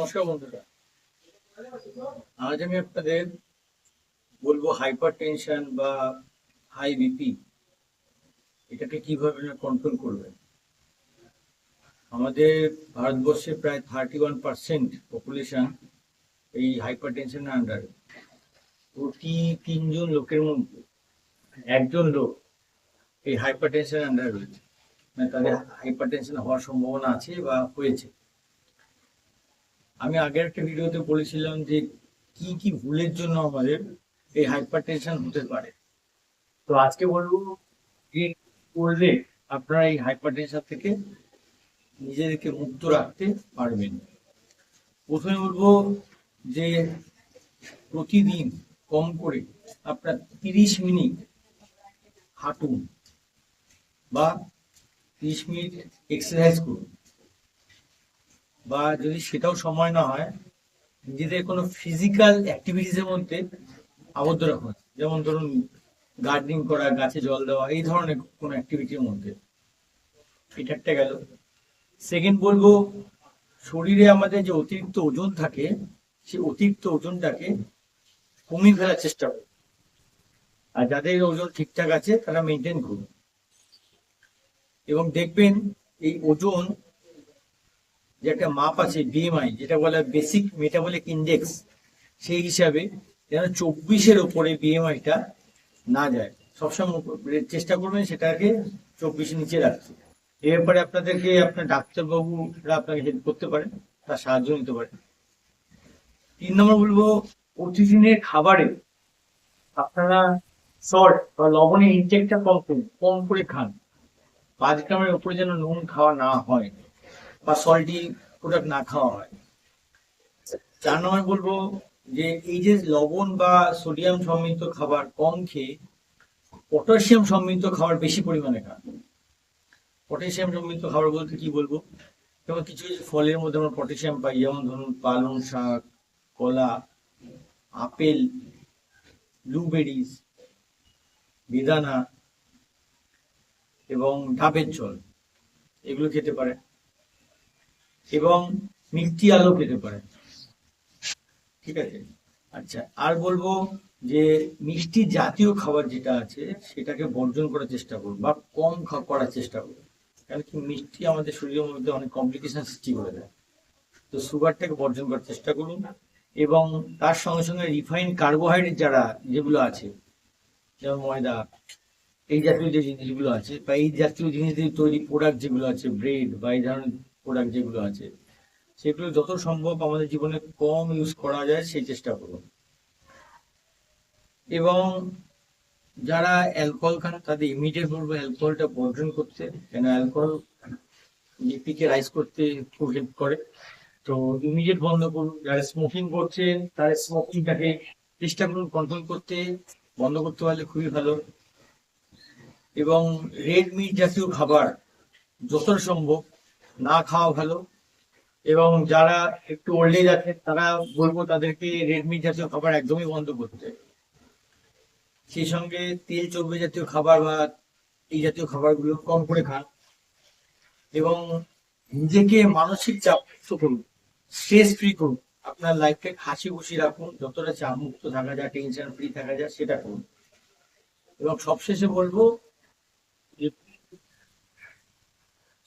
নমস্কার বন্ধুরা। আজ আমি আপনাদের বলব হাইপার টেনশন বা হাই বিপি এটাকে কীভাবে কন্ট্রোল করবেন? আমাদের ভারতবর্ষে প্রায় থার্টি ওয়ান পার্সেন্ট পপুলেশন এই হাইপার টেনশনের আন্ডারে প্রতি তিনজন লোকের মধ্যে একজন লোক এই হাইপার টেনশনের আন্ডারে রয়েছে। মানে তাদের হাইপার টেনশন হওয়ার সম্ভাবনা আছে বা হয়েছে। আমি আগের একটা ভিডিওতে বলেছিলাম যে কি কি ভুলের জন্য আমাদের এই হাইপার টেনশন হতে পারে। তো আজকে বলব কি করলে আপনারা এই হাইপার টেনশন থেকে নিজেদেরকে মুক্ত রাখতে পারবেন। প্রথমে বলব যে প্রতিদিন কম করে আপনার তিরিশ মিনিট হাঁটুন বা তিরিশ মিনিট এক্সারসাইজ করুন। বা যদি সেটাও সময় না হয়, নিজেদের কোনো ফিজিক্যাল অ্যাক্টিভিটিসের মধ্যে আবদ্ধ রাখুন যেমন ধরুন গার্ডেনিং করা, গাছে জল দেওয়া, এই ধরনের কোনো অ্যাক্টিভিটির মধ্যে। এটা একটা গেল। সেকেন্ড বলব, শরীরে আমাদের যে অতিরিক্ত ওজন থাকে সেই অতিরিক্ত ওজনটাকে কমিয়ে ফেলার চেষ্টা করুন আর যাদের ওজন ঠিকঠাক আছে, তারা মেনটেন করুন। এবং দেখবেন, এই ওজন যে একটা মাপ আছে বিএমআই যেটা বলে বেসিক মেটাবলিক ইন্ডেক্স সেই হিসাবে যেন চব্বিশের ওপরে বিএমআইটা না যায়। সবসময় চেষ্টা করবেন সেটাকে চব্বিশ নিচে রাখতে। এ ব্যাপারে আপনাদেরকে আপনার ডাক্তারবাবুরা আপনাকে হেল্প করতে পারে, তার সাহায্য নিতে পারে। তিন নম্বর বলব প্রতিদিনের খাবারে আপনারা সল্ট বা লবণের ইনটেকটা কম করুন, কম করে খান। পাঁচ গ্রামের উপরে যেন নুন খাওয়া না হয়। বা সল্টি প্রোডাক্ট না খাওয়া হয়। চার নম্বর বলব যে এই যে লবণ বা সোডিয়াম সমৃদ্ধ খাবার কম খেয়ে পটাশিয়াম সমৃদ্ধ খাবার বেশি পরিমাণে খান পটাশিয়াম সমৃদ্ধ খাবার বলতে কি বলব? যেমন কিছু কিছু ফলের মধ্যে আমরা পটাশিয়াম পাই, যেমন ধরুন পালং শাক, কলা, আপেল ব্লুবেরিজ বেদানা এবং ডাবের জল, এগুলো খেতে পারে। এবং মিষ্টি আলু খেতে পারে ঠিক আছে? আচ্ছা আর বলব যে মিষ্টি জাতীয় খাবার যেটা আছে, সেটাকে বর্জন করার চেষ্টা করুন বা কম করার চেষ্টা করুন। কারণ কি মিষ্টি আমাদের শরীরের মধ্যে অনেক কমপ্লিকেশন সৃষ্টি করে দেয়। তো সুগারটাকে বর্জন করার চেষ্টা করুন এবং তার সঙ্গে সঙ্গে রিফাইন কার্বোহাইড্রেট যারা, যেগুলো আছে, যেমন ময়দা, এই জাতীয় যে জিনিসগুলো আছে বা এই জাতীয় জিনিস দিয়ে তৈরি প্রোডাক্ট যেগুলো আছে ব্রেড বা এই ধরনের প্রোডাক্ট যেগুলো আছে, সেগুলো যত সম্ভব আমাদের জীবনে কম ইউজ করা যায়, সেই চেষ্টা করুন। এবং যারা অ্যালকোহল খান, তাদের ইমিডিয়েট বলব অ্যালকোহলটা বর্জন করতে, কেন অ্যালকোহল বিপিকে রাইজ করতে খুব হেল্প করে। তো ইমিডিয়েট বন্ধ করুন, যারা স্মোকিং করছেন, তারা স্মোকিংটাকে চেষ্টা করুন কন্ট্রোল করতে, বন্ধ করতে পারলে খুবই ভালো। এবং রেড মিট জাতীয় খাবার যতটা সম্ভব না খাওয়া ভালো। এবং যারা একটু ওল্ড এজ আছে, তারা বলব তাদেরকে রেডমি জাতীয় খাবার একদমই বন্ধ করতে। সেই সঙ্গে তেল চর্বি জাতীয় খাবার বা এই জাতীয় খাবারগুলো কম করে খান। এবং নিজেকে মানসিক চাপ করুন। স্ট্রেস ফ্রি করুন। আপনার লাইফটাকে হাসি খুশি রাখুন। যতটা চাপ মুক্ত থাকা যায় টেনশন ফ্রি থাকা যায়, সেটা করুন। এবং সবশেষে বলব যে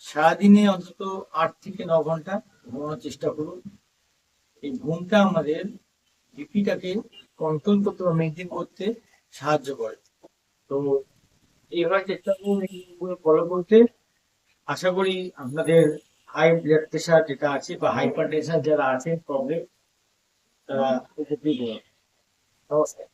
সারাদিনে অন্তত আট থেকে ন ঘণ্টা ঘুমানোর চেষ্টা করুন। এই ঘুমটা আমাদের বিপিটাকে কন্ট্রোল করতে বা মেনটেন করতে সাহায্য করে। তো এইভাবে চেষ্টা করুন এইগুলো ফলো করতে। আশা করি আপনাদের হাই ব্লাড প্রেশার যেটা আছে বা হাইপার টেনশন যারা আছে প্রবলেম তারা উপকৃত হবে নমস্কার।